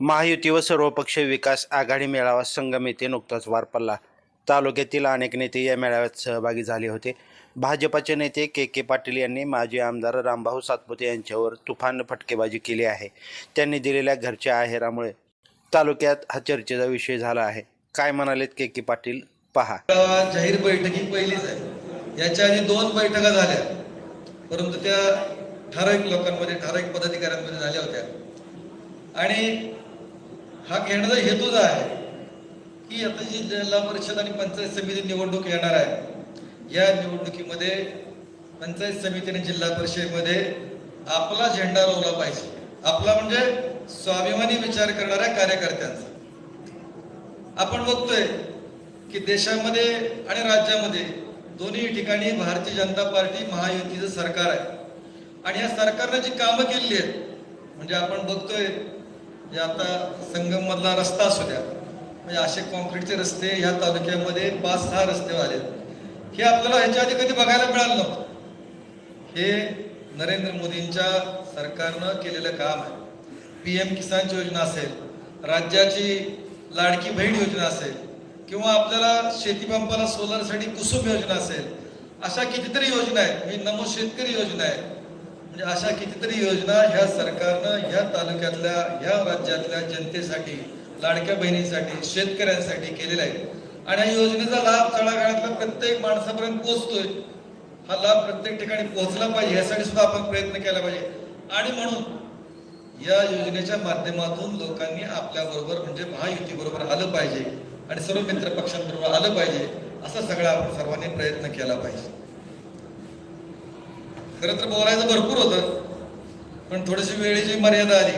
महायुती व सर्वपक्षीय विकास आघाडी मेळावा संगम येथे नुकताच वार पडला. तालुक्यातील अनेक नेते या मेळाव्यात सहभागी झाले होते. भाजपाचे नेते के के पाटील यांनी माजी आमदार रामभाऊ सातपुते यांच्यावर तुफान फटकेबाजी केली आहे. त्यांनी दिलेल्या घरच्या आहेरामुळे तालुक्यात हा चर्चेचा विषय झाला आहे. काय म्हणालेत के के पाटील? पहा. जाहीर बैठकी पहिलीच आहे. याच्या आधी दोन बैठका झाल्या. परंतु त्या ठराविक लोकांमध्ये ठराविक पदाधिकाऱ्यांमध्ये झाल्या होत्या. आणि हा घेण्याचा हेतूच आहे की आता जी जिल्हा परिषद आणि पंचायत समिती निवडणूक येणार आहे या निवडणुकीमध्ये पंचायत समिती आणि जिल्हा परिषदेमध्ये आपला झेंडा रोवला पाहिजे. आपला म्हणजे स्वाभिमानी विचार करणाऱ्या कार्यकर्त्यांचा. आपण बघतोय की देशामध्ये आणि राज्यामध्ये दोन्ही ठिकाणी भारतीय जनता पार्टी महायुतीचं सरकार आहे. आणि या सरकारनं जी कामं केलेली आहेत म्हणजे आपण बघतोय म्हणजे आता संगम मधला रस्ता असू द्या म्हणजे असे कॉन्क्रीटचे रस्ते ह्या तालुक्यामध्ये पाच सहा रस्ते आले हे आपल्याला ह्याच्या आधी कधी बघायला मिळालं नव्हतं. हे नरेंद्र मोदींच्या सरकारनं केलेलं काम आहे. पी एम किसानची योजना असेल राज्याची लाडकी बहीण योजना असेल किंवा आपल्याला शेतीपंपाला सोलरसाठी कुसुम योजना असेल अशा कितीतरी योजना आहेत. मी नमो शेतकरी योजना आहे. म्हणजे अशा कितीतरी योजना ह्या सरकारनं ह्या तालुक्यातल्या ह्या राज्यातल्या जनतेसाठी लाडक्या बहिणीसाठी शेतकऱ्यांसाठी केलेल्या आहेत. आणि या योजनेचा लाभ तळागाळातल्या प्रत्येक माणसापर्यंत पोहोचतोय. हा लाभ प्रत्येक ठिकाणी पोहोचला पाहिजे यासाठी सुद्धा आपण प्रयत्न केला पाहिजे. आणि म्हणून या योजनेच्या माध्यमातून लोकांनी आपल्या बरोबर म्हणजे महायुती बरोबर आलं पाहिजे आणि सर्व मित्र पक्षांबरोबर आलं पाहिजे असा सगळा आपण सर्वांनी प्रयत्न केला पाहिजे. खरं तर बोलायचं भरपूर होतं पण थोडीशी वेळेची मर्यादा आली.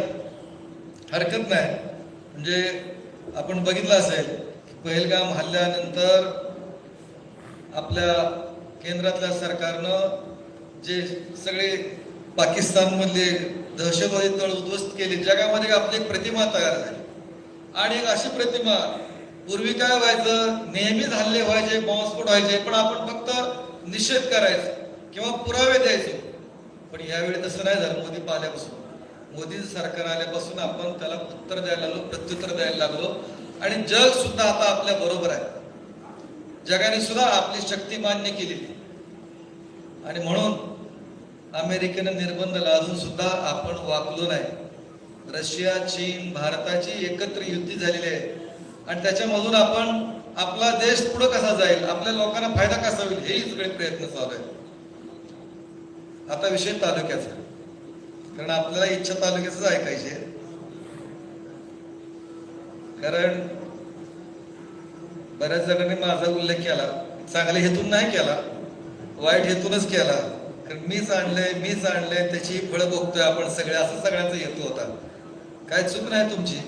हरकत नाही. म्हणजे आपण बघितलं असेल की पहिलगाम हल्ल्यानंतर आपल्या केंद्रातल्या सरकारनं जे सगळे पाकिस्तानमधले दहशतवादी तळ उद्ध्वस्त केले जगामध्ये आपली एक प्रतिमा तयार झाली. आणि एक अशी प्रतिमा पूर्वी काय व्हायचं नेहमीच हल्ले व्हायचे बॉम्बस्फोट व्हायचे पण आपण फक्त निषेध करायचो. किंवा पुरावे द्यायचो. पण यावेळी तसं नाही झालं मोदी पाहिल्यापासून. मोदी सरकार आल्यापासून आपण त्याला उत्तर द्यायला लागलो प्रत्युत्तर द्यायला लागलो. आणि जग सुद्धा आता आपल्या बरोबर आहे. जगाने सुद्धा आपली शक्ती मान्य केली आणि म्हणून अमेरिकेनं निर्बंध लादून सुद्धा आपण वाकलो नाही. रशिया चीन भारताची एकत्र युती झालेली आहे. आणि त्याच्यामधून आपण आपला देश पुढे कसा जाईल? आपल्या लोकांना फायदा कसा होईल? हेही सगळे प्रयत्न चालू आहेत. आता विषय तालुक्याचा. कारण आपल्याला इच्छा तालुक्याच ऐकायची कारण बऱ्याच जणांनी माझा उल्लेख केला. चांगल्या हेतून नाही केला. वाईट हेतूनच केला. कारण मीच आणलंय मीच आणलंय त्याची फळं बघतोय आपण सगळे असं सगळ्यांचा हेतू होता. काय चूक नाही तुमची?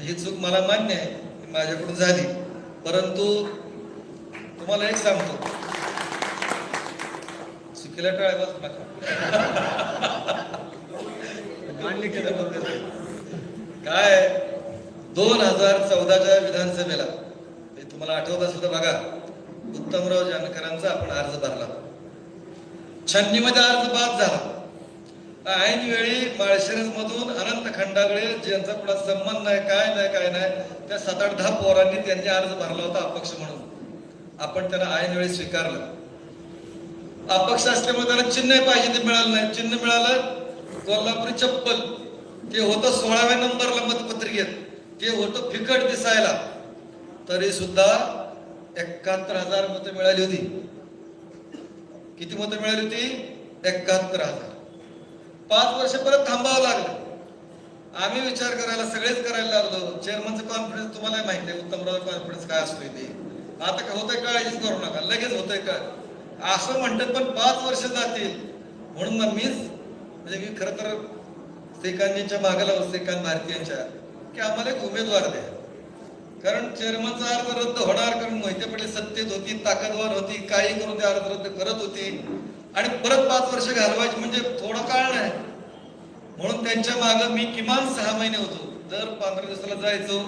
ही चूक मला मान्य आहे. माझ्याकडून झाली. परंतु तुम्हाला एक सांगतो. चुकीला टाळायलाच नका. मान्य केल्याबद्दल काय? दोन हजार चौदाच्या विधानसभेला हे तुम्हाला आठवत असेल तर बघा उत्तमराव जानकरांचा आपण अर्ज भरला. छन्नी मध्ये अर्ज बाद झाला. ऐन वेळी माळशिरस मधून अनंत खंडाकडे ज्यांचा कुणा संबंध नाही काय नाही काय नाही त्या सात आठ दहा पोरांनी त्यांनी अर्ज भरला होता अपक्ष म्हणून. आपण त्यांना ऐन वेळी स्वीकारलं. अपक्ष असल्यामुळे त्याला चिन्ह पाहिजे ते मिळालं नाही. चिन्ह मिळालं कोल्हापुरी चप्पल. ते होतं सोळाव्या नंबरला मतपत्रिकेत. ते होतं फिकट दिसायला. तरी सुद्धा एकाहत्तर हजार मतं मिळाली होती. किती मतं मिळाली होती? एकाहत्तर हजार. पाच वर्ष परत थांबावं लागलं. आम्ही विचार करायला सगळेच करायला लागलो. चेअरमनचं कॉन्फिडन्स तुम्हाला माहिती आहे. उत्तमराव कॉन्फिडन्स काय असतोय ते आता काय होतंय काळजीच करू नका. लगेच होतंय का असं म्हणतात पण पाच वर्ष जातील. म्हणून मग मीच म्हणजे मी खरं तर श्रीकांतजींच्या मागे लागलो श्रीकांत भारतीयांच्या की आम्हाला एक उमेदवार द्या. कारण चेअरमनचा अर्ज रद्द होणार कारण मोहिते पटेल सत्तेत होती ताकदवर होती काही करून ते अर्ज रद्द करत होती. आणि परत पाच वर्ष घालवायची म्हणजे थोडा काळ नाही. म्हणून त्यांच्या मागं मी किमान सहा महिने होतो. दर पंधरा दिवसाला जायचो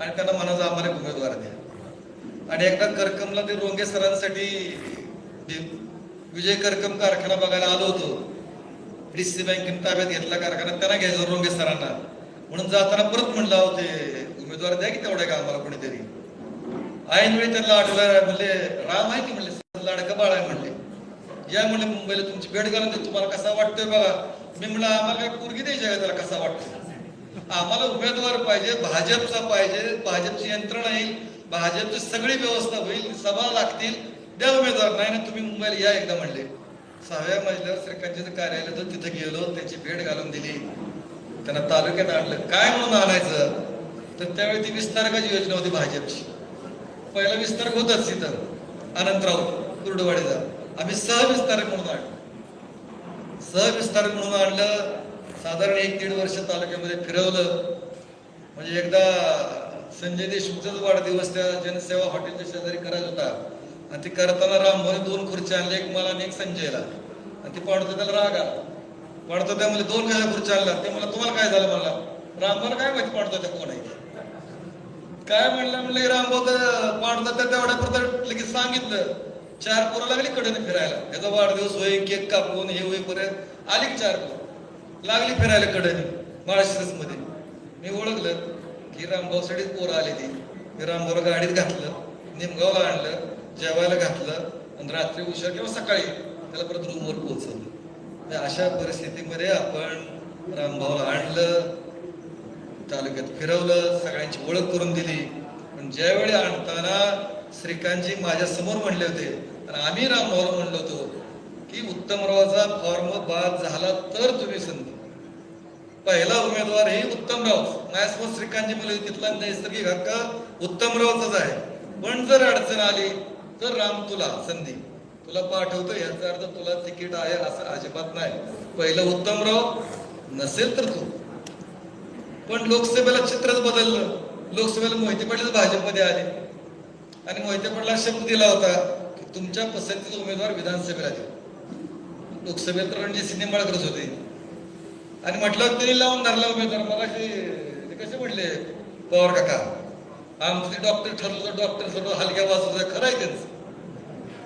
आणि त्यांना म्हणायचं आम्हाला उमेदवार द्या. आणि एकदा करकमला ते रोंगे सरांसाठी ते विजय करकम कारखाना बघायला आलो होतो. डीसी बँकेने ताब्यात घेतला कारखाना त्यांना घ्यायचा रोंगे सरांना. म्हणून जाताना परत म्हणला होते उमेदवार द्या की तेवढ्या का आम्हाला कोणीतरी. ऐन वेळी त्यांना आठवलं म्हणले राम आहे की? म्हणले लाडकं बाळ आहे म्हणले. या म्हणले मुंबईला तुमची भेट घालून देतो तुम्हाला कसा वाटतोय बघा? मी म्हणलं आम्हाला काय पोरगी द्यायची आहे त्याला? कसा वाटतोय? आम्हाला उमेदवार पाहिजे भाजपचा पाहिजे भाजपची यंत्रणा येईल भाजपची सगळी व्यवस्था होईल सभा लागतील द्या उमेदवार नाही ना तुम्ही मुंबईला या एकदा म्हणले. सहाव्या मजल्यावर सरकारचे कार्यालय होतं तिथे गेलो त्याची भेट घालून दिली. त्यांना तालुक्यात आणलं. काय म्हणून आणायचं? तर त्यावेळी ती विस्तारकाची योजना होती भाजपची. पहिला विस्तारक होताच तिथं. अनंतराव कुर्डवाडीचा. आम्ही सहविस्तारक म्हणून आणलं. सहविस्तारक म्हणून आणलं. साधारण एक दीड वर्ष तालुक्यामध्ये फिरवलं. म्हणजे एकदा संजय देशमुखचाच वाढदिवस त्या जनसेवा हॉटेलच्या शेजारी करायचा होता आणि ते करताना रामभाऊने दोन खुर्च्या आणल्या एक मला आणि एक संजयला. आणि ते पाडतो त्याला राग आला. पाडतो त्या मला दोन कशा खुर्च्या आणल्या. ते मला तुम्हाला काय झालं? मला रामभाऊ काय माहिती पाडतो त्या कोण आहे काय म्हणलं म्हणलं रामभाऊ पाडतात पाडतो त्या तेवढ्या पुरतं लगेच सांगितलं. चार पोरं लागली कडेने फिरायला. त्याचा वाढदिवस होई केक कापून हे होईपर्यंत आली चार पोरं? लागली फिरायला कडेने माळशिरसमध्ये. मी ओळखलं की रामभाऊसाठीच पोरं आले ती. मी रामभाऊला गाडीत घातलं निमगावला आणलं. जेवायला घातलं आणि रात्री उशीर किंवा सकाळी त्याला परत रूमवर पोहोचवलं. तर अशा परिस्थितीमध्ये आपण रामभाऊला आणलं तालुक्यात फिरवलं सगळ्यांची ओळख करून दिली. पण ज्यावेळी आणताना श्रीकांतजी माझ्यासमोर म्हणले होते आणि आम्ही रामभाऊला म्हणलो होतो की उत्तमरावाचा फॉर्म बाद झाला तर तुम्ही संधी पहिला उमेदवार ही उत्तमराव माझ्यासमोर श्रीकांतजी म्हणले तिथला नैसर्गिक हक्क उत्तमरावचाच आहे. पण जर अडचण आली तर राम तुला संधी. तुला पाठवतो याचा अर्थ तुला तिकीट आहे असं अजिबात नाही. पहिलं उत्तमराव नसेल तर तू. पण लोकसभेला चित्रच बदललं. लोकसभेला मोहिते पाटील भाजपमध्ये आले. आणि मोहिते पाटला शब्द दिला होता की तुमच्या पसंतीचा उमेदवार विधानसभेला देऊ लोकसभेत तर रणजित सिंह निंबाळकरच होते. आणि म्हटलं तिने लावून धरला उमेदवार. मला ते कसे म्हटले? पवार काका आमचं ते डॉक्टर ठरलं तर डॉक्टर सर्व हलक्या वाजवत खरं आहे त्यांचं.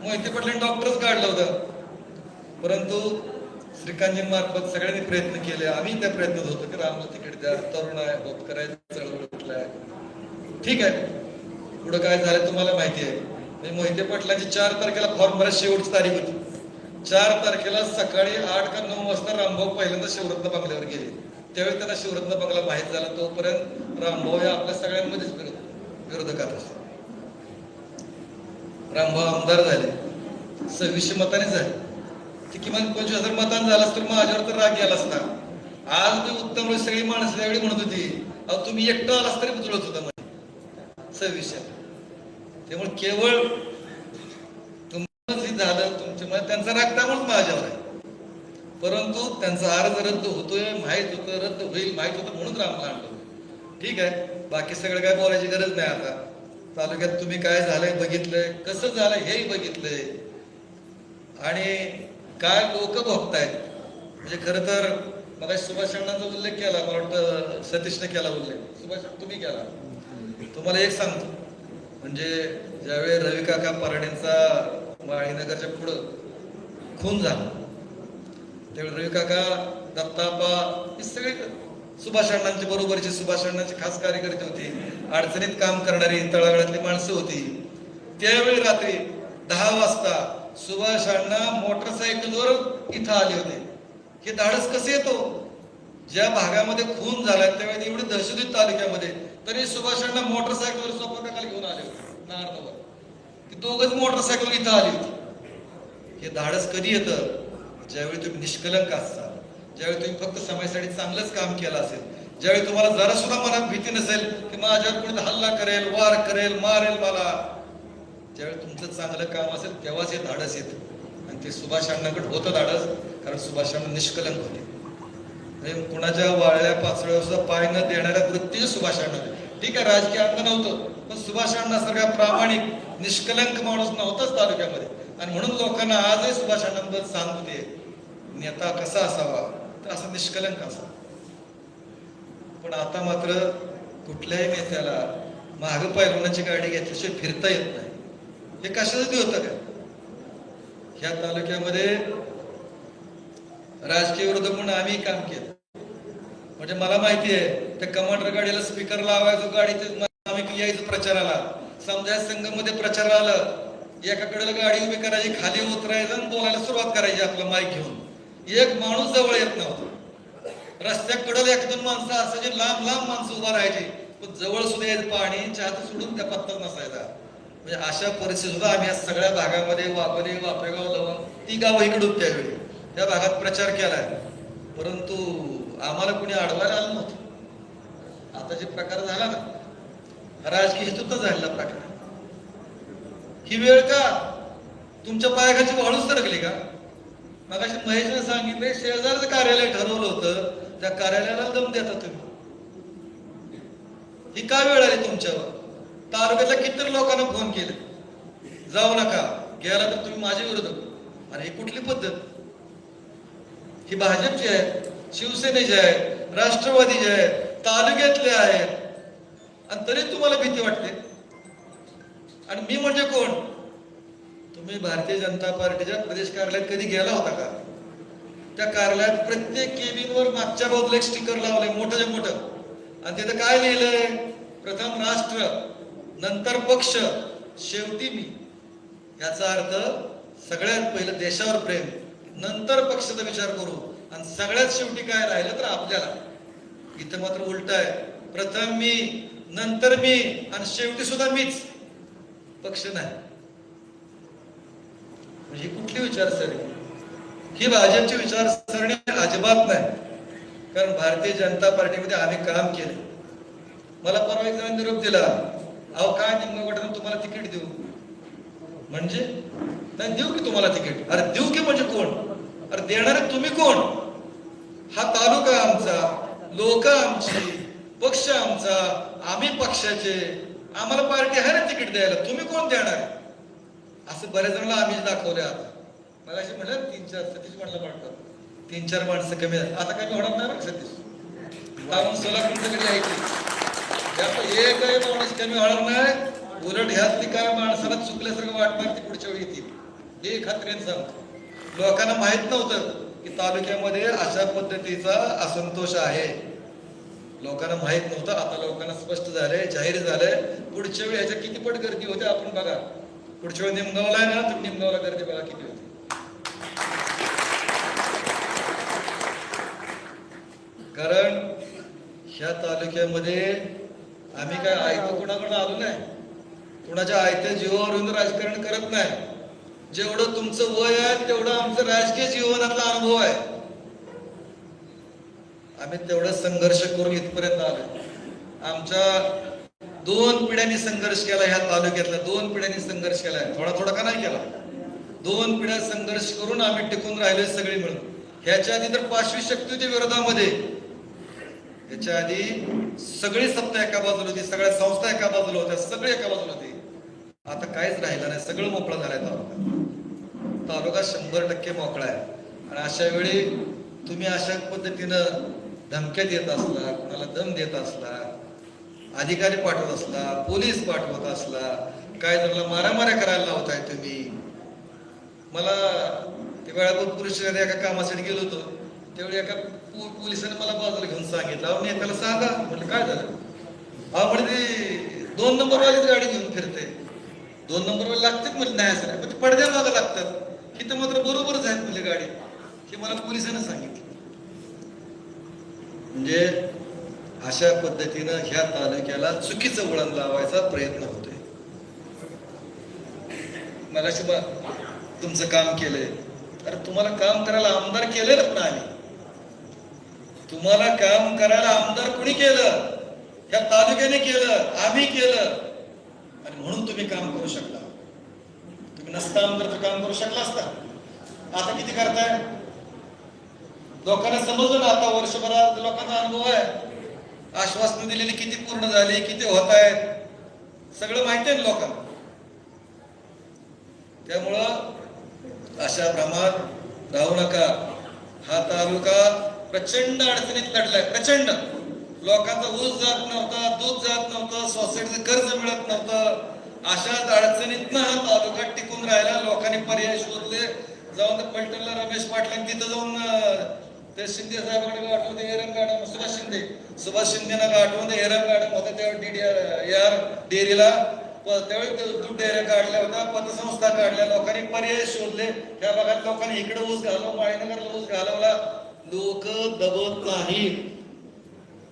मोहिते पाटलांनी डॉक्टरच काढलं होतं? परंतु श्रीकांतजी मार्फत सगळ्यांनी प्रयत्न केले. आम्ही त्या प्रयत्नात होतो की रामला तिकीट द्या तरुण आहे होत करायचं आहे ठीक आहे. पुढं काय झालं तुम्हाला माहिती आहे. मोहिते पाटलांची चार तारखेला फॉर्म भरायची शेवटची तारीख होती. चार तारखेला सकाळी आठ का नऊ वाजता रामभाऊ पहिल्यांदा शिवरत्न बंगल्यावर गेले. त्यावेळी त्यांना शिवरत्न बंगला माहीत झाला. तोपर्यंत रामभाऊ हे आपल्या सगळ्यांमध्येच विरोध विरोधकात असतात रामभाऊ आमदार झाले. सव्वीसशे मतानेच झाले. ते किमान पंचवीस हजार मतांनी झाला तर माझ्यावर तर राग गेला असता. आज मी उत्तम सगळी माणसं त्यावेळी म्हणत होती अहो तुम्ही एकटं आलास तरी जुळत होता म्हणे. सव्वीसशे. त्यामुळे केवळ तुमचं झालं तुमच्या त्यांचा राग त्यामुळेच माझ्यावर आहे. परंतु त्यांचा अर्ज रद्द होतोय माहीत होतं रद्द होईल माहीत होतं म्हणून रामला आणलं ठीक आहे बाकी सगळं काय बोलायची गरज नाही आता. तालुक्यात तुम्ही काय झालंय बघितलंय कसं झालंय हेही बघितलंय. आणि काय लोक भोगतायत म्हणजे खरं तर मला सुभाष उल्लेख केला मला वाटतं सतीशने केला उल्लेख. सुभाष तुम्ही केला. तुम्हाला एक सांगतो. म्हणजे ज्यावेळी रवी काका पराडेंचा माळीनगरच्या पुढं खून झाला त्यावेळी रवी काका दत्तापा हे सगळे सुभाष अण्णांचे बरोबरचे सुभाष अण्णांचे खास कार्यकर्ते होते. अडचणीत काम करणारी तळागाळातली माणसं होती. त्यावेळी रात्री दहा वाजता सुभाष अण्णा मोटरसायकलवर इथं आले होते. हे धाडस कसे येतो? ज्या भागामध्ये खून झाला त्यावेळी एवढी दहशतीत तालुक्यामध्ये तरी सुभाष अण्णा मोटरसायकलवर सोपा घेऊन आले होते. नारनवर ते दोघच मोटरसायकल इथं आली होती. हे धाडस कधी येतं? ज्यावेळी तुम्ही निष्कलंक असता. ज्यावेळी तुम्ही फक्त समाजासाठी चांगलंच काम केलं असेल ज्यावेळी तुम्हाला जरा सुद्धा मनात भीती नसेल की माझ्यावर कोणी हल्ला करेल वार करेल मारेल मला ज्यावेळी तुमचं चांगलं काम असेल तेव्हाच हे धाडस येतं. आणि ते सुभाषांनाकडे होतं धाडस कारण सुभाषांना निष्कलंक होते. म्हणजे कुणाच्या वाळल्या पाचव्या सुद्धा पाय न देणाऱ्या वृत्ती सुभाष होते. ठीक आहे राजकीय अंग नव्हतं पण सुभाषांना सारखा प्रामाणिक निष्कलंक माणूस नव्हताच तालुक्यामध्ये. आणि म्हणून लोकांना आजही सुभाष सांगते नेता कसा असावा? तर असं निष्कलंक असं. पण आता मात्र कुठल्याही नेत्याला माग पैलवानाची गाडी घेतल्याशिवाय फिरता येत नाही. हे कशासाठी होतं का ह्या तालुक्यामध्ये राजकीय विरोध म्हणून आम्ही काम केलं. म्हणजे मला माहिती आहे त्या कमांडर गाडीला स्पीकर लावायचो गाडीचे आम्ही यायचो प्रचाराला. समजा संघामध्ये प्रचार आलं एका कडेला गाडी उभी करायची खाली उतरायचं आणि बोलायला सुरुवात करायची आपलं माईक घेऊन. एक माणूस जवळ येत नव्हता. रस्त्याकडे एक दोन माणसं असायची लांब लांब माणसं उभा राहायची पण जवळ सुद्धा येत पाणी चहात सोडून त्या पत्ता नसायचा. म्हणजे अशा परिस्थिती सुद्धा आम्ही या सगळ्या भागामध्ये वापरे वापेगाव लवण ती गाव इकडून त्यावेळी. त्या भागात प्रचार केलाय. परंतु आम्हाला कुणी अडवायला आलं नव्हतं. आता जे प्रकार झाला ना राजकीय हेतूतच झालेला प्रकार. ही वेळ का? तुमच्या पायाखाची वाळूच सरकली का? मग अशी महेशने सांगितले शेजारचं कार्यालय ठरवलं होतं त्या कार्यालयाला दम देता तुम्ही. ही काय वेळ आली तुमच्यावर? तालुक्यातल्या किती लोकांना फोन केले. जाऊ नका गेला तर तुम्ही माझ्या विरोध अरे ही कुठली पद्धत? ही भाजपची आहे शिवसेनेची आहे राष्ट्रवादीची आहे तालुक्यातले आहेत. आणि तरी तुम्हाला भीती वाटते. आणि मी म्हणजे कोण? तुम्ही भारतीय जनता पार्टीच्या प्रदेश कार्यालयात कधी गेला होता का? त्या कार्यालयात प्रत्येक केबिनवर मागच्या बाजूला एक स्टिकर लावलंय मोठं मोठं. आणि तिथं काय लिहिलंय? प्रथम राष्ट्र नंतर पक्ष शेवटी मी. याचा अर्थ सगळ्यात पहिलं देशावर प्रेम नंतर पक्षाचा विचार करू. आणि सगळ्यात शेवटी काय राहिलं तर आपल्याला. इथं मात्र उलट आहे. प्रथम मी नंतर मी आणि शेवटी सुद्धा मीच. पक्ष नाही. म्हणजे ही कुठली विचारसरणी? ही भाजपची विचारसरणी अजिबात नाही. कारण भारतीय जनता पार्टीमध्ये आम्ही काम केले. मला परवा एक जण निरोप दिला. अहो काय निम्न गटानं तुम्हाला तिकीट देऊ? म्हणजे? नाही देऊ की तुम्हाला तिकीट? अरे देऊ की म्हणजे कोण? अरे देणारे तुम्ही कोण? हा तालुका आमचा लोक आमची पक्ष आमचा आम्ही पक्षाचे. आम्हाला पार्टी आहे ना तिकीट द्यायला? तुम्ही कोण देणार? असं बऱ्याच जणांना आम्ही दाखवले आता. मला असे म्हणलं तीन चार सतीश म्हटलं वाटतं तीन चार माणसं कमी झाली. आता कमी होणार नाही बरं सतीश? कारण सोलापूरचं कधी ऐकली त्यात एकही माणूस कमी होणार नाही. उलट ह्यातली काय माणसाला चुकल्यासारखं वाटणार ती पुढच्या वेळी येतील हे खात्रीने सांगतो. लोकांना माहीत नव्हतं की तालुक्यामध्ये अशा पद्धतीचा असंतोष आहे. लोकांना माहीत नव्हतं. आता लोकांना स्पष्ट झालंय जाहीर झालंय. पुढच्या वेळी ह्याच्या किती पट गर्दी होते आपण बघा. पुढच्या वेळी निमगावला आहे ना तर निमगावला गर्दी बघा किती होती. कारण ह्या तालुक्यामध्ये आम्ही काय आयत कोणाकडून आलो नाही. कोणाच्या आयत्या जीवावरून राजकारण करत नाही. जेवढं तुमचं वय आहे तेवढं आमचं राजकीय जीवनातला अनुभव आहे. आम्ही तेवढा संघर्ष करून इथपर्यंत आलो आमच्या दोन पिढ्यांनी संघर्ष केला ह्या तालुक्यातला दोन पिढ्यांनी संघर्ष केलाय थोडा थोडा का नाही केला? दोन पिढ्या संघर्ष करून आम्ही टिकून राहिलोय सगळे मिळून. ह्याच्या आधी तर पाचवी शक्ती होती विरोधामध्ये. ह्याच्या आधी सगळी सत्ता एका बाजूला होती सगळ्या संस्था एका बाजूला होत्या सगळे एका बाजूला होते. आता काहीच राहिलं नाही सगळं मोकळं झालाय तालुका. तालुका शंभर टक्के मोकळा आहे. आणि अशा वेळी तुम्ही अशा पद्धतीनं धमक्या देत असला कोणाला दम देत असला अधिकारी पाठवत असला पोलीस पाठवत असला काय जणांना मारामाऱ्या करायला लावताय तुम्ही. मला ते वेळापूर पुरुष एका कामासाठी गेलो होतो. त्यावेळी एका पो- पोलिसाने मला बाजूला घेऊन सांगितलं अहो त्याला सांगा. म्हटलं काय झालं? अहो म्हणजे ते दोन नंबरवालीच गाडी घेऊन फिरते. दोन नंबरवाले लागतात म्हणजे नाही सर. नाही पण ते पडद्या मागं लागतात. की तर मात्र बरोबरच आहेत म्हणजे गाडी. हे मला पोलिसानं सांगितलं. म्हणजे अशा पद्धतीनं ह्या तालुक्याला चुकीचं वळण लावायचा प्रयत्न होतोय. मला बा तुमचं काम केलंय. अरे तुम्हाला काम करायला आमदार केलेलंच ना आम्ही तुम्हाला काम करायला आमदार कुणी केलं? ह्या तालुक्याने केलं आम्ही केलं. आणि म्हणून तुम्ही काम करू शकला. तुम्ही नसता आमदार तर काम करू शकला असता. आता किती करताय? लोकांना समजलं ना आता वर्षभरात लोकांचा अनुभव आहे. आश्वासनं दिलेली किती पूर्ण झाली किती होत आहेत सगळं माहिती आहे लोकांना. त्यामुळं अशा भ्रमात राहू नका. हा तालुका प्रचंड अडचणीत लढलाय प्रचंड. लोकांचा ऊस जात नव्हता दूध जात नव्हतं सोसायटीचं कर्ज मिळत नव्हतं. अशाच अडचणीतनं हा तालुका टिकून राहिला लोकांनी पर्याय शोधले. जाऊन पलटणला रमेश पाटलांनी तिथं जाऊन ते शिंदे साहेबांकडे आठवते ते सुभाष शिंदे. सुभाष शिंदेना आठवते ते एरन गार्डन होतं त्यावेळी डीडी यार डेअरीला. त्यावेळी दूध डेअऱ्या काढल्या होत्या पतसंस्था काढल्या लोकांनी पर्याय शोधले. त्या भागात लोकांनी इकडे ऊस घालव माळीनगरला ऊस घालवला. लोक दबत नाहीत.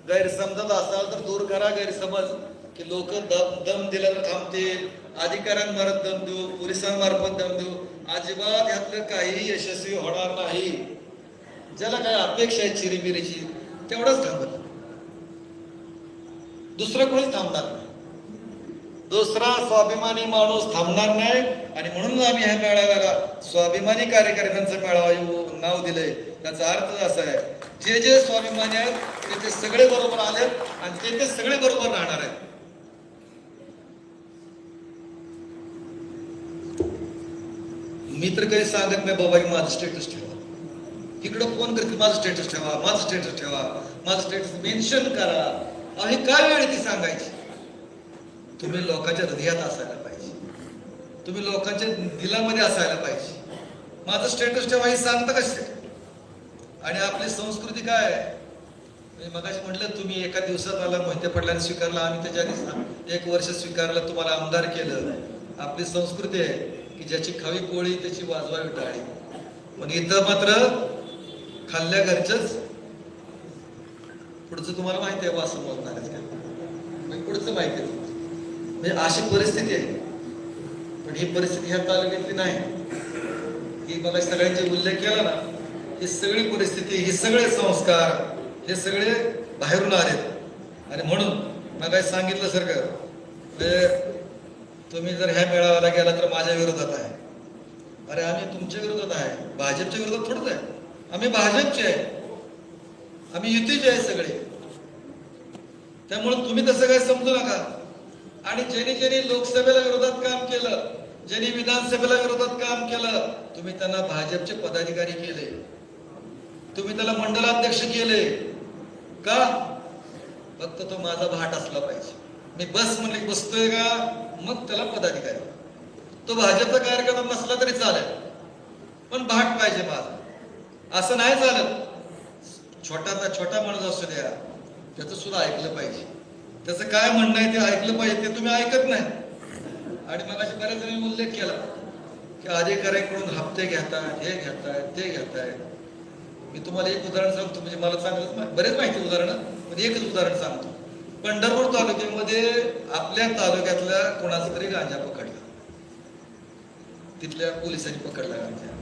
गैरसमजत असाल तर दूर करा गैरसमज. की लोक दम दम दिल्यावर थांबते अधिकाऱ्यांमार्फत दम देऊ पोलिसांमार्फत दम देऊ. अजिबात यातलं काही यशस्वी होणार नाही. ज्याला काय अपेक्षा आहे चिरीबिरीची तेवढंच थांबत दुसरं कोणीच थांबणार नाही. दुसरा स्वाभिमानी माणूस थांबणार नाही आणि म्हणून आम्ही ह्या मेळाव्याला स्वाभिमानी कार्यकर्त्यांचा मेळावा नाव दिलंय. त्याचा अर्थ असा आहे जे जे स्वाभिमानी आहेत ते ते सगळे बरोबर आलेत आणि ते ते सगळे बरोबर राहणार आहेत. मी तर काही सांगत नाही बाबा की माझं स्टेटस ठेवा. इकडं फोन करते माझं स्टेटस ठेवा माझं स्टेटस ठेवा माझं स्टेटस मेन्शन करा. आणि हे काय वेळ आहे ती सांगायची? तुम्ही लोकांच्या हृदयात असायला पाहिजे. तुम्ही लोकांच्या दिलामध्ये असायला पाहिजे. माझं स्टेटस ठेवा हे सांगता कसे? आणि आपली संस्कृती काय? आहे मगाशी म्हटलं तुम्ही एका दिवसात मला मोहिते पडल्याने स्वीकारला आम्ही त्याच्या आधी एक वर्ष स्वीकारलं तुम्हाला आमदार केलं. आपली संस्कृती आहे की ज्याची खवी पोळी त्याची वाजवावी टाळी पण इथं मात्र खाल्ल्या घरचंच. पुढचं तुम्हाला माहिती आहे वासं मोजणारच काय. म्हणजे पुढचं माहिती आहे. म्हणजे अशी परिस्थिती आहे. पण ही परिस्थिती ह्या तालुक्यातली नाही. ही मला सगळ्यांचे उल्लेख केला ना ही सगळी परिस्थिती हे सगळे संस्कार हे सगळे बाहेरून आलेत. आणि म्हणून मला सांगितलं सर का म्हणजे तुम्ही जर ह्या मेळाव्याला गेला तर माझ्या विरोधात आहे. अरे आम्ही तुमच्या विरोधात आहे. भाजपच्या विरोधात थोडंच आहे. आम्ही भाजपचे आहे. आम्ही युतीचे आहे सगळे. त्यामुळे तुम्ही तसं काय समजू नका. आणि ज्यांनी ज्यांनी लोकसभेला विरोधात काम केलं ज्यांनी विधानसभेला विरोधात काम केलं तुम्ही त्यांना भाजपचे पदाधिकारी केले. तुम्ही त्याला मंडलाध्यक्ष केले. का? फक्त तो माझा भाट असला पाहिजे. मी बस म्हणले बसतोय का? मग त्याला पदाधिकारी. तो भाजपचा कार्यक्रम नसला तरी चालेल. पण भाट पाहिजे माझा. असं नाही चालत. छोटा छोटा माणूस असू द्या. त्याचं सुद्धा ऐकलं पाहिजे. त्याचं काय म्हणणं आहे ते ऐकलं पाहिजे ते तुम्ही ऐकत नाही. आणि मग अशी बऱ्याच जणांनी उल्लेख केला की अधिकाऱ्यांकडून हप्ते घेतात हे घेतायत ते घेतायत मी तुम्हाला एक उदाहरण सांगतो म्हणजे मला चांगलं बरेच माहिती उदाहरणं म्हणजे एकच उदाहरण सांगतो. पंढरपूर तालुक्यामध्ये आपल्या तालुक्यातल्या कोणाचा तरी गांजा पकडला. तिथल्या पोलिसांनी पकडला गांजा.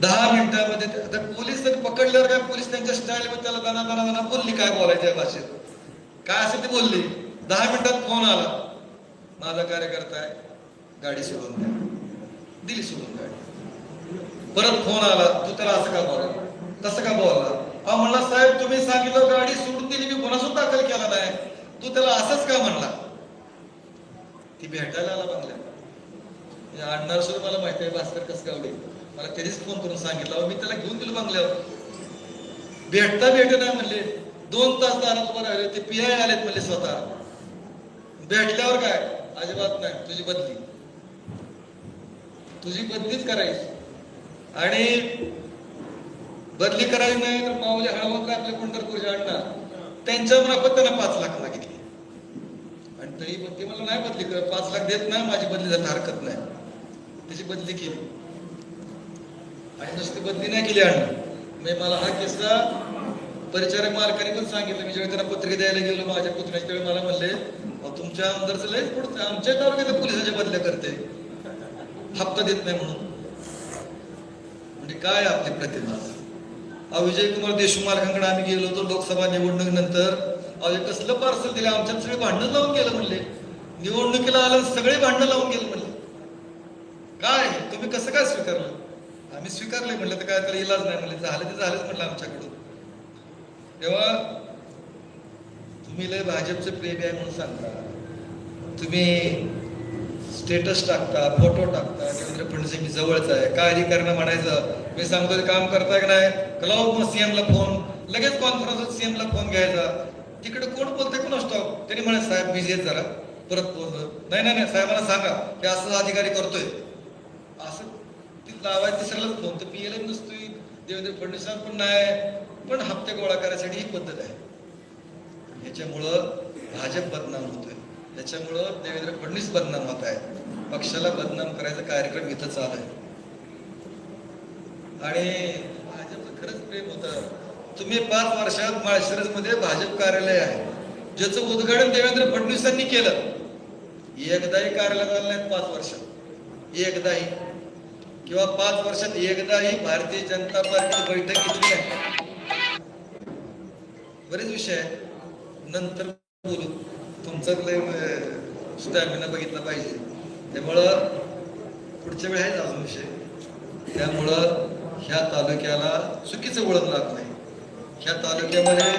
दहा मिनिटामध्ये आता पोलीस पकडल्यावर काय पोलीस त्यांच्या स्टाईलमध्ये त्याला दाना दाना दाना बोलली काय बोलायच्या भाषेत? काय असेल ते बोलली. दहा मिनिटात फोन आला. माझा कार्यकर्ता आहे. गाडी सोडून द्या. दिली सोडून गाडी. परत फोन आला. तू त्याला असं का बोला तसं का बोलला? अहो म्हणला साहेब तुम्ही सांगितलं गाडी सोडून दिली मी गुन्हा सुद्धा दाखल केला नाही. तू त्याला असंच का म्हणला? ती भेटायला आला बांगल्या आणणार सुद्धा मला माहिती आहे भास्कर कसगावडे मला कधीच फोन करून सांगितलं मी त्याला घेऊन गेलो बंगल्यावर. भेटता भेट नाही म्हणले दोन तास दारात उभं राहिले ते पी आलेत म्हणले स्वतः. भेटल्यावर काय? अजिबात नाही तुझी बदली. तुझी बदलीच करायची. आणि बदली करायची नाही तर माऊली हळवकर आपले पंढरपूरचे अण्णा. त्यांच्या मार्फत त्यांना पाच लाख मागितले. आणि तरी पण ते मला नाही बदली करत. पाच लाख देत नाही माझी बदली जात हरकत नाही. त्याची बदली केली. आणि नुसती बदली नाही केली आणि मी म्हणजे मला हा किस्सा परिचारक मालकाने पण सांगितलं. मी ज्यावेळी त्यांना पत्रिका द्यायला गेलो माझ्या पुतण्याच्या त्यावेळी मला म्हणले तुमच्या आमदारचं लय पुढचं आमच्या तालुक्यात पोलिसाच्या बदल्या करते. हप्ता देत नाही म्हणून. म्हणजे काय आपली प्रतिमा? अहो विजय कुमार देशमुख मालकांकडे आम्ही गेलो होतो. लोकसभा निवडणूक नंतर अजय कसलं पार्सल दिलं? आमच्यात सगळे भांडणं लावून गेलं म्हणले. निवडणुकीला आलं सगळे भांडणं लावून गेलं म्हणले. काय तुम्ही कसं काय स्वीकारलं? आम्ही स्वीकारले म्हटलं तर काय तर इलाज नाही म्हणले. झालं ते झालंच म्हटलं आमच्याकडून. तेव्हा तुम्ही लय भाजपचे प्रेमी आहे म्हणून सांगता. तुम्ही स्टेटस टाकता फोटो टाकता देवेंद्र फडणवीस मी जवळच आहे. काय अधिकाऱ्यांना म्हणायचं? मी सांगतो ते काम करताय की नाही? कलाव मग सीएम ला फोन लगेच कॉन्फरन्स सीएम ला फोन घ्यायचा. तिकडे कोण बोलतंय कोण असतो? त्यांनी म्हणे साहेब बिझी आहेत जरा. परत फोन नाही नाही नाही साहेबांना सांगा. की असं अधिकारी करतोय. असं ती लावायचं तिसऱ्यालाच फोन तर पीएलएम नसतोय. देवेंद्र फडणवीस पण नाही. पण हप्ते गोळा करायसाठी ही पद्धत आहे. याच्यामुळं भाजप बदनाम होतोय. त्याच्यामुळं देवेंद्र फडणवीस बदनाम होत आहे पक्षाला बदनाम करायचा कार्यक्रम इथं चालू आहे. आणि भाजपचं खरंच प्रेम होतं. तुम्ही पाच वर्षात माळशिरसमध्ये भाजप कार्यालय आहे. ज्याचं उद्घाटन देवेंद्र फडणवीसांनी केलं. एकदाही कार्यालय झालं नाही पाच वर्षात. एकदाही. किंवा पाच वर्षात एकदाही भारतीय जनता पार्टीची बैठक घेतली आहे बरेच विषय नंतर बोलू. तुमचा लय स्टॅमिना बघितला पाहिजे. त्यामुळं पुढच्या वेळ आहेच अजून विषय. त्यामुळं ह्या तालुक्याला चुकीचं वळण लागू नाही ह्या तालुक्यामध्ये